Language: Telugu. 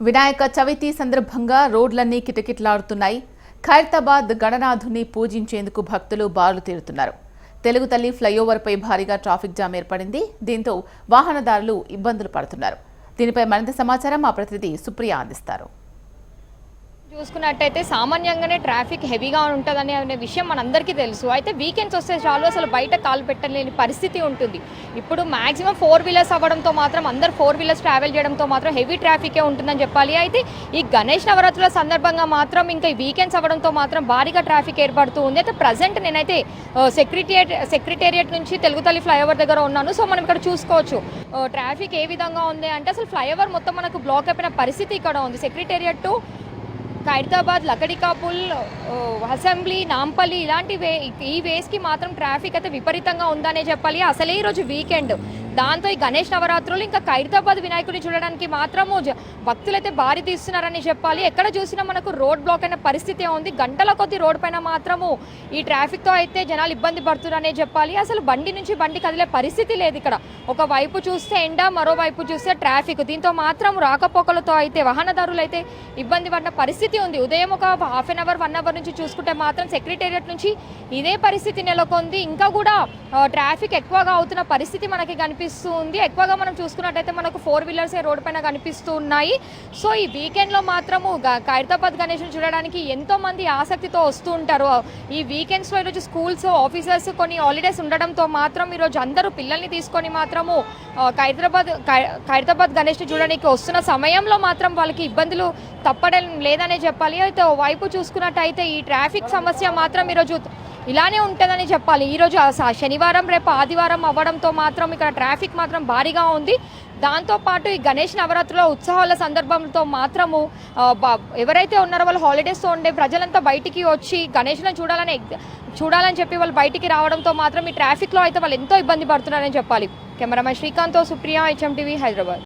వినాయక చవితి సందర్భంగా రోడ్లన్నీ కిటకిటలాడుతున్నాయి. ఖైరతాబాద్ గణనాథుని పూజించేందుకు భక్తులు బారులు తీరుతున్నారు. తెలుగు తల్లి ఫ్లైఓవర్పై భారీగా ట్రాఫిక్ జామ్ ఏర్పడింది. దీంతో వాహనదారులు ఇబ్బందులు పడుతున్నారు. దీనిపై మరింత సమాచారం మా ప్రతినిధి సుప్రియ అందిస్తారు. చూసుకున్నట్టయితే సామాన్యంగానే ట్రాఫిక్ హెవీగా ఉంటుందని అనే విషయం మనందరికీ తెలుసు. అయితే వీకెండ్స్ వస్తే చాలు అసలు బయట కాలు పెట్టలేని పరిస్థితి ఉంటుంది. ఇప్పుడు మాక్సిమం ఫోర్ వీలర్స్ అవ్వడంతో మాత్రం అందరు ఫోర్ వీలర్స్ ట్రావెల్ చేయడంతో మాత్రం హెవీ ట్రాఫికే ఉంటుందని చెప్పాలి. అయితే ఈ గణేష్ నవరాత్రుల సందర్భంగా మాత్రం ఇంకా ఈ వీకెండ్స్ అవ్వడంతో మాత్రం భారీగా ట్రాఫిక్ ఏర్పడుతూ ఉంది. అయితే ప్రజెంట్ నేనైతే సెక్రటేరియట్ సెక్రటేరియట్ నుంచి తెలుగుతల్లి ఫ్లైఓవర్ దగ్గర ఉన్నాను. సో మనం ఇక్కడ చూసుకోవచ్చు ట్రాఫిక్ ఏ విధంగా ఉంది అంటే అసలు ఫ్లైఓవర్ మొత్తం మనకు బ్లాక్ అయిపోయిన పరిస్థితి ఇక్కడ ఉంది. Secretariat to Khairatabad Lakdikapul assembly Nampally ఇలాంటి వే ఈ వేస్కి మాత్రం ట్రాఫిక్ అయితే విపరీతంగా ఉందనే చెప్పాలి. అసలే ఈరోజు వీకెండ్. దాంతో ఈ గణేష్ నవరాత్రులు ఇంకా ఖైరతాబాద్ వినాయకుడిని చూడడానికి మాత్రము భక్తులైతే భారీ తీస్తున్నారని చెప్పాలి. ఎక్కడ చూసినా మనకు రోడ్ బ్లాక్ అయిన పరిస్థితి ఉంది. గంటల కొద్ది రోడ్ పైన మాత్రము ఈ ట్రాఫిక్తో అయితే జనాలు ఇబ్బంది పడుతున్నారనే చెప్పాలి. అసలు బండి నుంచి బండి కదిలే పరిస్థితి లేదు ఇక్కడ. ఒక వైపు చూస్తే ఎండ మరోవైపు చూస్తే ట్రాఫిక్. దీంతో మాత్రం రాకపోకలతో అయితే వాహనదారులు అయితే ఇబ్బంది పడిన పరిస్థితి ఉంది. ఉదయం ఒక half an hour one hour నుంచి చూసుకుంటే మాత్రం సెక్రటేరియట్ నుంచి ఇదే పరిస్థితి నెలకొంది. ఇంకా కూడా ట్రాఫిక్ ఎక్కువగా అవుతున్న పరిస్థితి మనకి కనిపిస్తూ ఉంది ఎక్కువగా మనం చూసుకున్నట్టయితే మనకు ఫోర్ వీలర్స్ రోడ్ పైన కనిపిస్తూ ఉన్నాయి సో ఈ వీకెండ్లో మాత్రము ఖైరతాబాద్ గణేష్ని చూడడానికి ఎంతో మంది ఆసక్తితో వస్తూ ఉంటారు. ఈ వీకెండ్స్లో ఈరోజు స్కూల్స్ ఆఫీసర్స్ కొన్ని హాలిడేస్ ఉండడంతో మాత్రం ఈరోజు అందరూ పిల్లల్ని తీసుకొని మాత్రము ఖైరతాబాద్ ఖైరతాబాద్ గణేష్ని చూడడానికి వస్తున్న సమయంలో మాత్రం వాళ్ళకి ఇబ్బందులు తప్పడం లేదనే చెప్పాలి. అయితే వైపు చూసుకున్నట్టయితే ఈ ట్రాఫిక్ సమస్య మాత్రం ఈరోజు ఇలానే ఉంటుందని చెప్పాలి. ఈరోజు శనివారం రేపు ఆదివారం అవ్వడంతో మాత్రం ఇక్కడ ట్రాఫిక్ మాత్రం భారీగా ఉంది. దాంతోపాటు ఈ గణేష్ నవరాత్రిలో ఉత్సవాల సందర్భంతో మాత్రము ఎవరైతే ఉన్నారో వాళ్ళు హాలిడేస్తో ఉండే ప్రజలంతా బయటికి వచ్చి గణేష్ని చూడాలని చూడాలని చెప్పి వాళ్ళు బయటికి రావడంతో మాత్రం ఈ ట్రాఫిక్లో అయితే వాళ్ళు ఎంతో ఇబ్బంది పడుతున్నారని చెప్పాలి. కెమెరామెన్ శ్రీకాంత్తో సుప్రియ హెచ్ఎం టీవీ హైదరాబాద్.